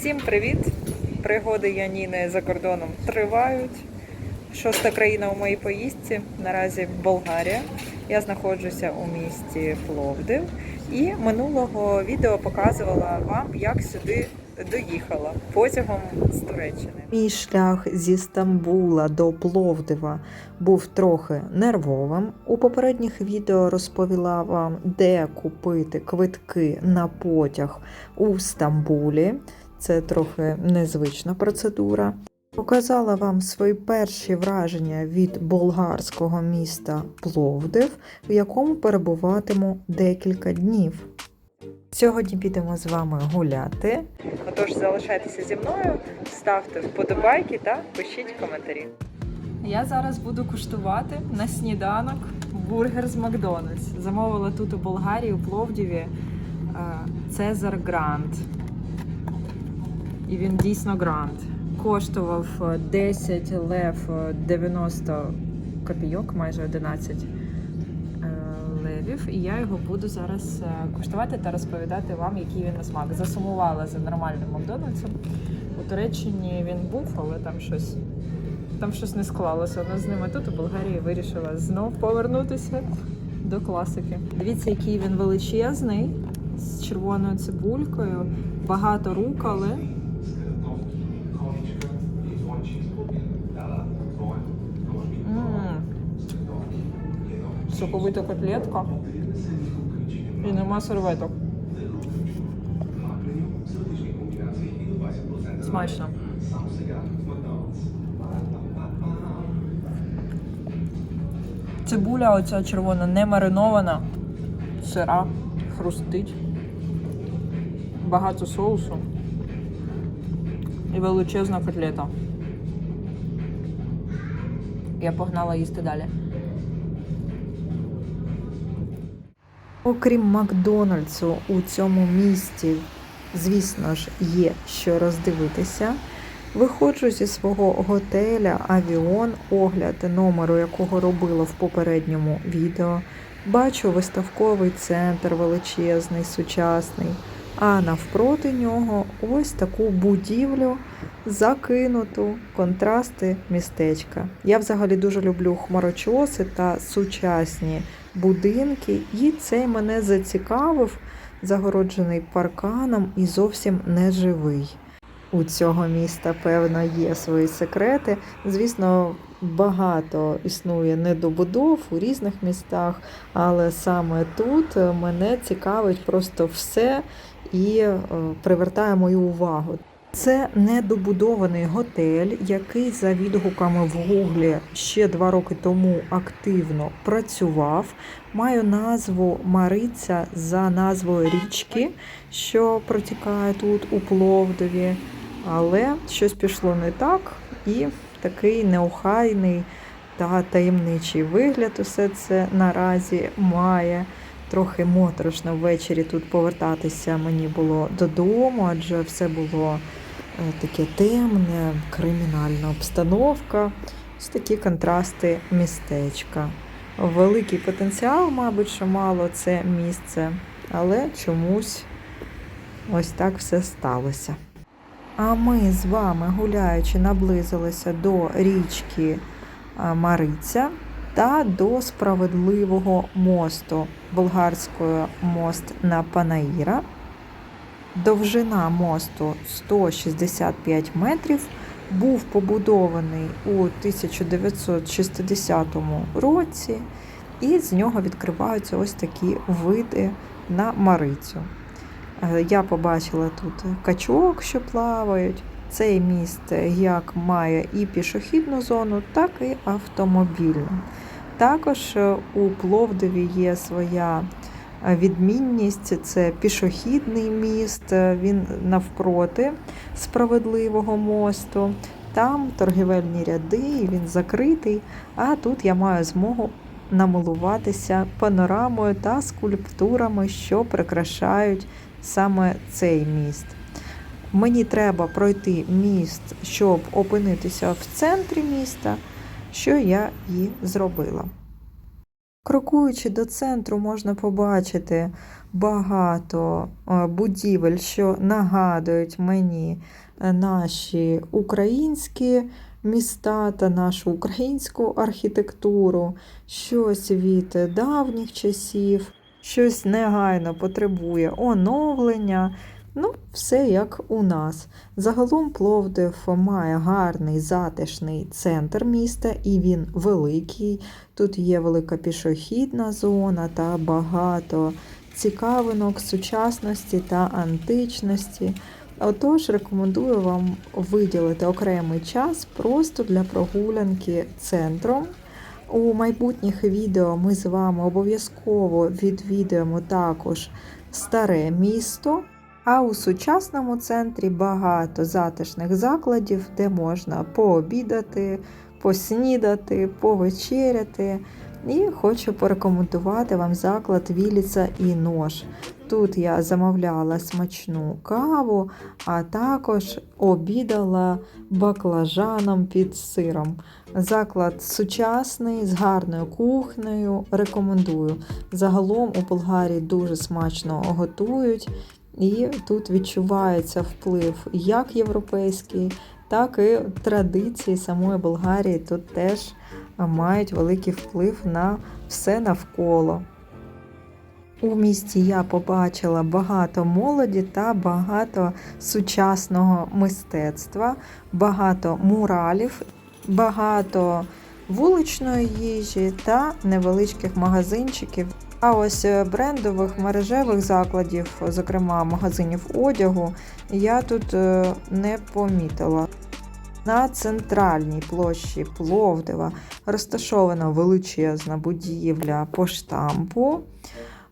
Всім привіт! Пригоди Яніни за кордоном тривають. Шоста країна у моїй поїздці. Наразі Болгарія. Я знаходжуся у місті Пловдив і минулого відео показувала вам, як сюди доїхала потягом з Туреччини. Мій шлях зі Стамбула до Пловдива був трохи нервовим. У попередніх відео розповіла вам, де купити квитки на потяг у Стамбулі. Це трохи незвична процедура. Показала вам свої перші враження від болгарського міста Пловдив, в якому перебуватиму декілька днів. Сьогодні підемо з вами гуляти. Отож, залишайтеся зі мною, ставте вподобайки та пишіть коментарі. Я зараз буду куштувати на сніданок бургер з Макдональдс. Замовила тут у Болгарії, у Пловдіві е, Цезар Грант. І він дійсно грант. Коштував е, 10 лев е, 90 копійок, майже 11 е, левів. І я його буду зараз е, куштувати та розповідати вам, який він на смак. Засумувала за нормальним Макдональдсом. У Туреччині він був, але там щось. Там щось не склалося одне з ними. Тут у Болгарії вирішила знов повернутися до класики. Дивіться, який він величезний з червоною цибулькою, багато руколи. Соковита котлетка. І нема серветок. Смачно. Цибуля оця червона не маринована, сира, хрустить. Багато соусу. І величезна котлета. Я погнала їсти далі. Окрім Макдональдсу у цьому місті, звісно ж, є що роздивитися. Виходжу зі свого готеля Авіон, огляд номеру, якого робила в попередньому відео. Бачу виставковий центр величезний, сучасний. А навпроти нього ось таку будівлю закинуту, контрасти містечка. Я взагалі дуже люблю хмарочоси та сучасні будинки, і цей мене зацікавив, загороджений парканом і зовсім не живий. У цього міста, певно, є свої секрети. Звісно, багато існує недобудов у різних містах, але саме тут мене цікавить просто все і е, привертає мою увагу. Це недобудований готель, який за відгуками в Гуглі ще два роки тому активно працював. Маю назву Мариця за назвою річки, що протікає тут у Пловдові. Але щось пішло не так, і такий неохайний та таємничий вигляд усе це наразі має. Трохи моторошно ввечері тут повертатися мені було додому, адже все було е, таке темне, кримінальна обстановка. Ось такі контрасти містечка. Великий потенціал, мабуть, що мало це місце, але чомусь ось так все сталося. А ми з вами, гуляючи, наблизилися до річки Мариця та до справедливого мосту болгарської мост на Панаїра. Довжина мосту 165 метрів. Був побудований у 1960 році, і з нього відкриваються ось такі види на Марицю. Е, Я побачила тут качок, що плавають. Цей міст як має і пішохідну зону, так і автомобільну. Також е, у Пловдиві є своя е, відмінність це пішохідний міст, е, він навпроти справедливого мосту. Там торгівельні ряди, він закритий. А тут я маю змогу намилуватися панорамою та скульптурами, що прикрашають саме цей міст. Мені треба пройти міст, щоб опинитися в центрі міста, що я і зробила. Крокуючи до центру, можна побачити багато е, будівель, що нагадують мені е, наші українські міста та нашу українську архітектуру, щось від давніх часів, щось негайно потребує оновлення. Ну, все як у нас. Загалом Пловдив має гарний затишний центр міста, і він великий. Тут є велика пішохідна зона та багато цікавинок сучасності та античності. Отож, рекомендую вам виділити окремий час просто для прогулянки центром. У майбутніх відео ми з вами обов'язково відвідуємо також старе місто. А у сучасному центрі багато затишних закладів, де можна пообідати, поснідати, повечеряти. І хочу порекомендувати вам заклад Віліца і Нож. Тут я замовляла смачну каву, а також обідала баклажаном під сиром. Заклад сучасний, з гарною кухнею. Рекомендую. Загалом у Болгарії дуже смачно готують. І тут відчувається вплив як європейський, так і традиції самої Болгарії тут теж мають великий вплив на все навколо. У місті я побачила багато молоді та багато сучасного мистецтва, багато муралів, багато вуличної їжі та невеличких магазинчиків. А ось е, брендових мережевих закладів, зокрема магазинів одягу, я тут е, не помітила. На центральній площі Пловдива розташована величезна будівля поштампу,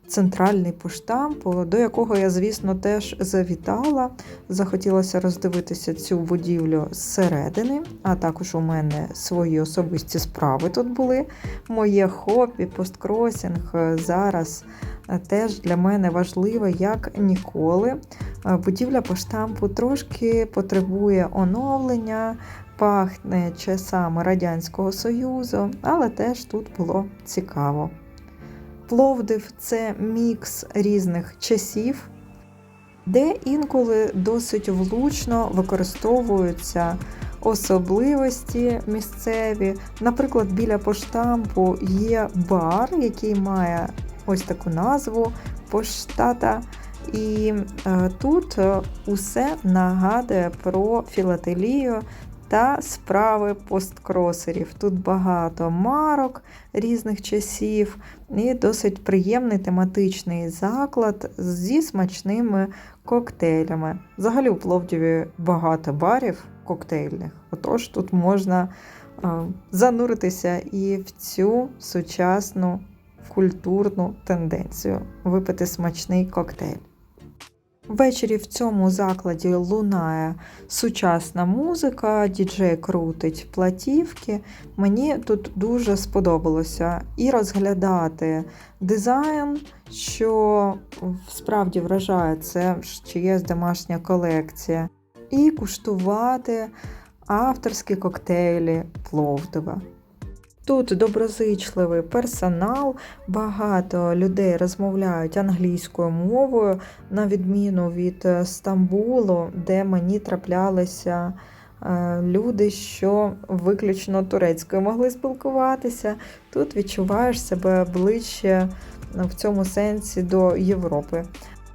центральний поштамп, до якого я, звісно, теж завітала. Захотілося роздивитися цю будівлю зсередини, а також у мене свої особисті справи тут були. Моє хобі, посткросінг зараз теж для мене важливе, як ніколи. Будівля поштампу трошки потребує оновлення, пахне часами Радянського Союзу, але теж тут було цікаво. Пловдив це мікс різних часів, де інколи досить влучно використовуються особливості місцеві. Наприклад, біля поштампу є бар, який має ось таку назву поштата. І е, тут е, усе нагадує про філателію та справи посткросерів. Тут багато марок різних часів і досить приємний тематичний заклад зі смачними коктейлями. Взагалі у Пловдіві багато барів коктейльних, отож тут можна е, зануритися і в цю сучасну культурну тенденцію випити смачний коктейль. Ввечері в цьому закладі лунає сучасна музика, діджей крутить платівки. Мені тут дуже сподобалося і розглядати дизайн, що справді вражає це чиєсь домашня колекція, і куштувати авторські коктейлі Пловдива. Тут доброзичливий персонал, багато людей розмовляють англійською мовою, на відміну від е, Стамбулу, де мені траплялися е, люди, що виключно турецькою могли спілкуватися. Тут відчуваєш себе ближче в цьому сенсі до Європи.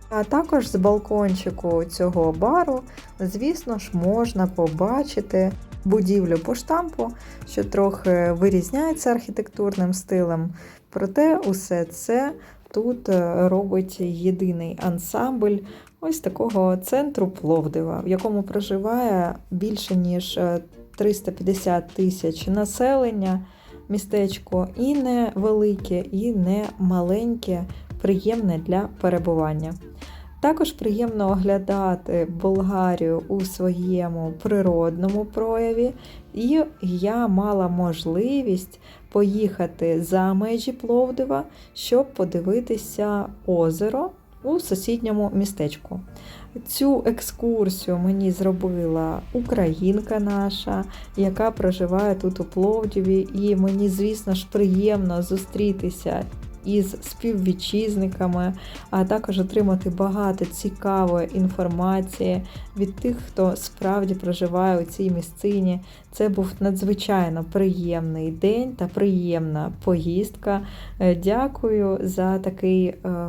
А також з балкончику цього бару, звісно ж, можна побачити будівлю поштампу, що трохи вирізняється архітектурним стилем. Проте усе це тут е, робить єдиний ансамбль ось такого центру Пловдива, в якому проживає більше ніж 350 тисяч населення. Містечко і не велике, і не маленьке, приємне для перебування. Також приємно оглядати Болгарію у своєму природному прояві, і я мала можливість поїхати за межі Пловдива, щоб подивитися озеро, у сусідньому містечку. Цю екскурсію мені зробила українка наша, яка проживає тут у Пловдіві, і мені, звісно ж, приємно зустрітися із співвітчизниками, а також отримати багато цікавої інформації від тих, хто справді проживає у цій місцині. Це був надзвичайно приємний день та приємна поїздка. Е, Дякую за такий е,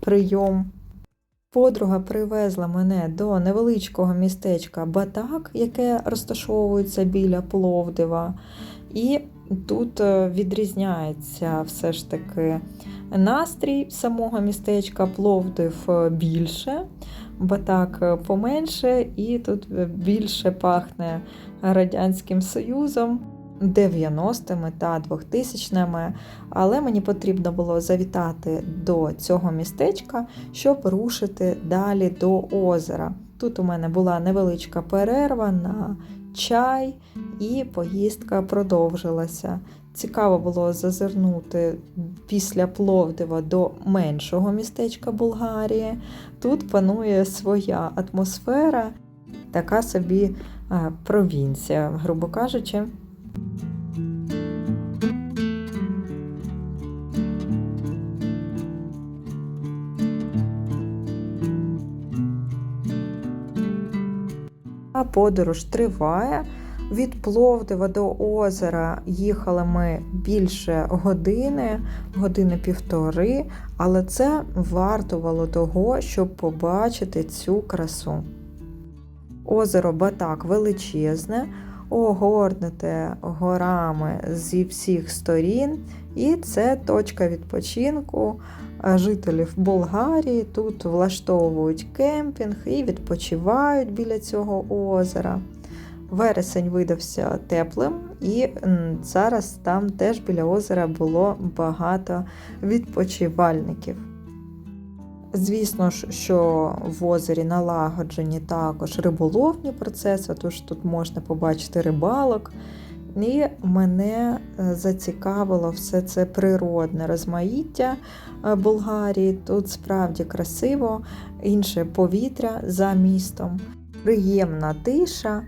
прийом. Подруга привезла мене до невеличкого містечка Батак, яке розташовується біля Пловдива. І тут е, відрізняється все ж таки настрій самого містечка, Пловдив е, більше, Батак е, поменше, і тут більше пахне Радянським Союзом. 90-ми та 2000-ми, але мені потрібно було завітати до цього містечка, щоб рушити далі до озера. Тут у мене була невеличка перерва на чай, і поїздка продовжилася. Цікаво було зазирнути після Пловдива до меншого містечка Болгарії. Тут панує своя атмосфера, така собі е, провінція, грубо кажучи. Подорож триває. Від Пловдива до озера їхали ми більше години, години півтори, але це вартувало того, щоб побачити цю красу. Озеро Батак величезне, огорнуте горами зі всіх сторін, і це точка відпочинку жителів Болгарії. Тут влаштовують кемпінг і відпочивають біля цього озера. Вересень видався теплим, і зараз там теж біля озера було багато відпочивальників. Звісно ж, що в озері налагоджені також риболовні процеси, тож тут можна побачити рибалок. І мене е, зацікавило все це природне розмаїття е, Болгарії. Тут справді красиво, інше повітря за містом, приємна тиша.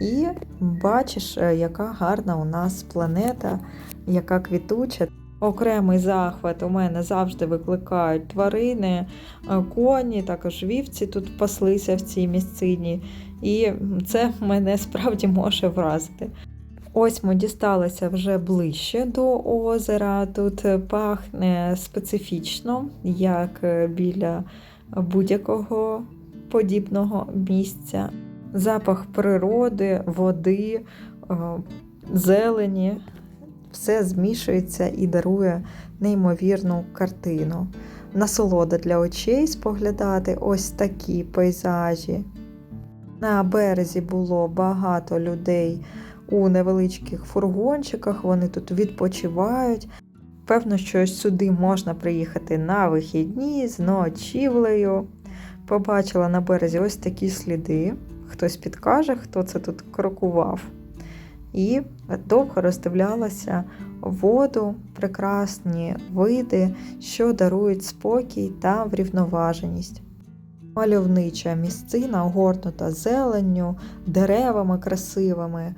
І бачиш, е, яка гарна у нас планета, яка квітуча. Окремий захват у мене завжди викликають тварини, е, коні, також вівці тут паслися в цій місцині, і це мене справді може вразити. Ось ми дісталися вже ближче до озера. Тут пахне специфічно, як е, біля будь-якого подібного місця. Запах природи, води, е, зелені. Все змішується і дарує неймовірну картину. Насолода для очей споглядати ось такі пейзажі. На березі було багато людей у невеличких фургончиках, вони тут відпочивають. Певно, що сюди можна приїхати на вихідні з ночівлею. Побачила на березі ось такі сліди. Хтось підкаже, хто це тут крокував. І довго роздивлялася воду, прекрасні види, що дарують спокій та врівноваженість. Мальовнича місцина, огорнута зеленню, деревами красивими,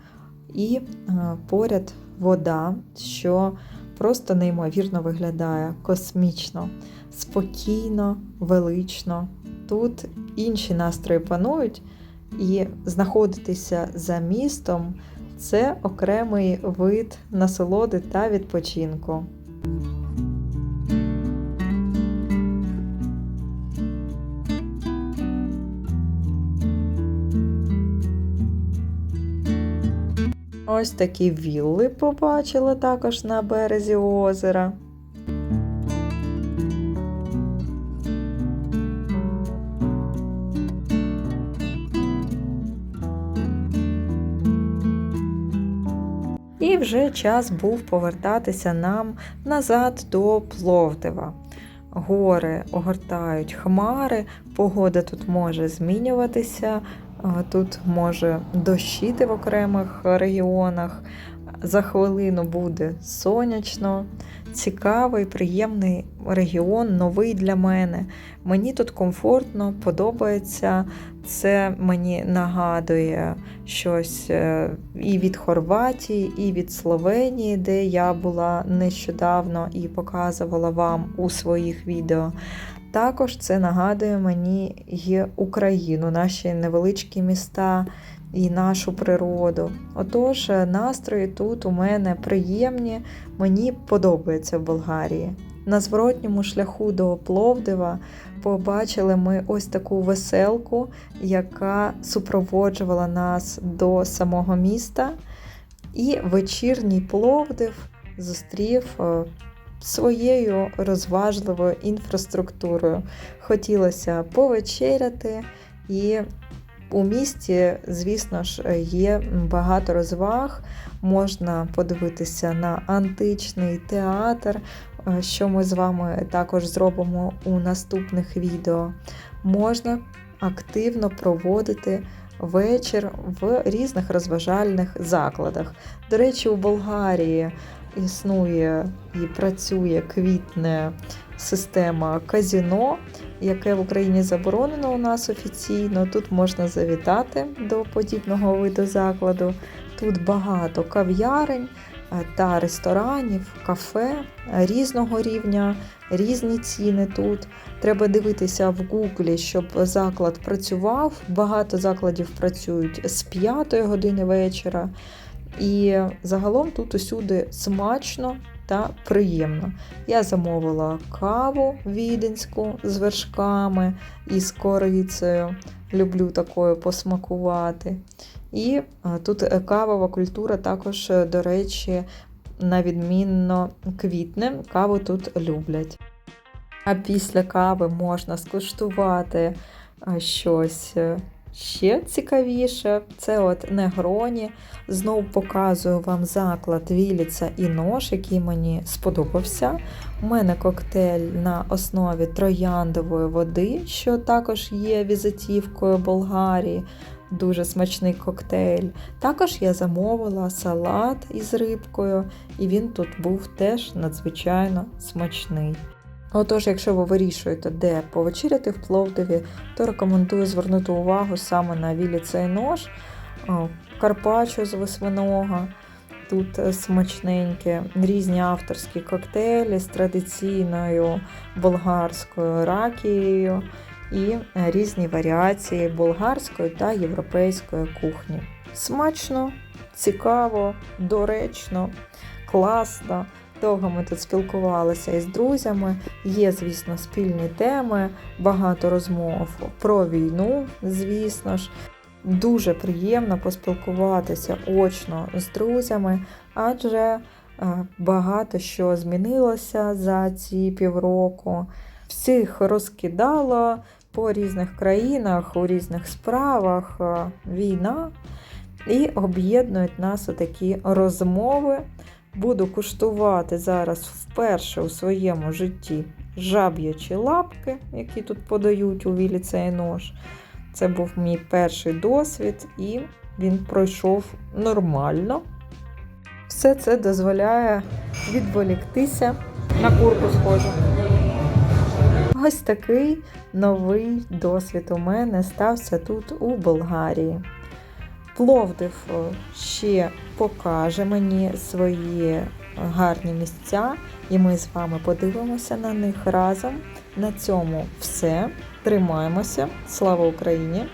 і е, поряд вода, що просто неймовірно виглядає космічно, спокійно, велично. Тут інші настрої панують, і знаходитися за містом це окремий вид насолоди та відпочинку. Ось такі вілли побачила також на березі озера. Вже час був повертатися нам назад до Пловдива. Гори огортають хмари, погода тут може змінюватися, тут може дощити в окремих регіонах, за хвилину буде сонячно, цікавий, приємний регіон, новий для мене. Мені тут комфортно, подобається. Це мені нагадує щось е, і від Хорватії, і від Словенії, де я була нещодавно і показувала вам у своїх відео. Також це нагадує мені і Україну, наші невеличкі міста і нашу природу. Отож, настрої тут у мене приємні, мені подобається в Болгарії. На зворотньому шляху до Пловдива побачили ми ось таку веселку, яка супроводжувала нас до самого міста. І вечірній Пловдив зустрів е, своєю розважливою інфраструктурою. Хотілося повечеряти, і у місті, звісно ж, є багато розваг. Можна подивитися на античний театр, е, що ми з вами також зробимо у наступних відео. Можна активно проводити вечір в різних розважальних закладах. До речі, у Болгарії існує і працює квітне система казіно, яке в Україні заборонено у нас офіційно. Тут можна завітати до подібного виду закладу. Тут багато кав'ярень е, та ресторанів, кафе різного рівня, різні ціни тут. Треба дивитися в Гуглі, щоб заклад працював. Багато закладів працюють з 5 години вечора. І загалом тут усюди смачно та приємно. Я замовила каву віденську з вершками і з корицею. Люблю такою посмакувати. І тут е, кавова культура також, е, до речі, на відмінно квітне. Каву тут люблять. А після кави можна скуштувати щось е, ще цікавіше. Це от негроні. Знову показую вам заклад Віліца і нож, який мені сподобався. У мене коктейль на основі трояндової води, що також є візитівкою Болгарії. Дуже смачний коктейль. Також я замовила салат із рибкою, і він тут був теж надзвичайно смачний. Отож, якщо ви вирішуєте, де повечеряти в Пловдиві, то рекомендую звернути увагу саме на вілі цей нож, карпаччо з восьминога. Тут е, смачненьке, різні авторські коктейлі з традиційною болгарською ракією і е, різні варіації болгарської та європейської кухні. Смачно, цікаво, доречно, класно. Довго ми тут спілкувалися із друзями. Є, звісно, спільні теми, багато розмов про війну, звісно ж. Дуже приємно поспілкуватися очно з друзями, адже е, багато що змінилося за ці півроку. Всіх розкидало по різних країнах, у різних справах е, війна. І об'єднують нас такі розмови. Буду куштувати зараз вперше у своєму житті жаб'ячі лапки, які тут подають у вілі цей нож. Це був мій перший досвід, і він пройшов нормально. Все це дозволяє відволіктися на курку схожу. Ось такий новий досвід у мене стався тут у Болгарії. Пловдив ще покаже мені свої гарні місця, і ми з вами подивимося на них разом. На цьому все. Тримаємося. Слава Україні!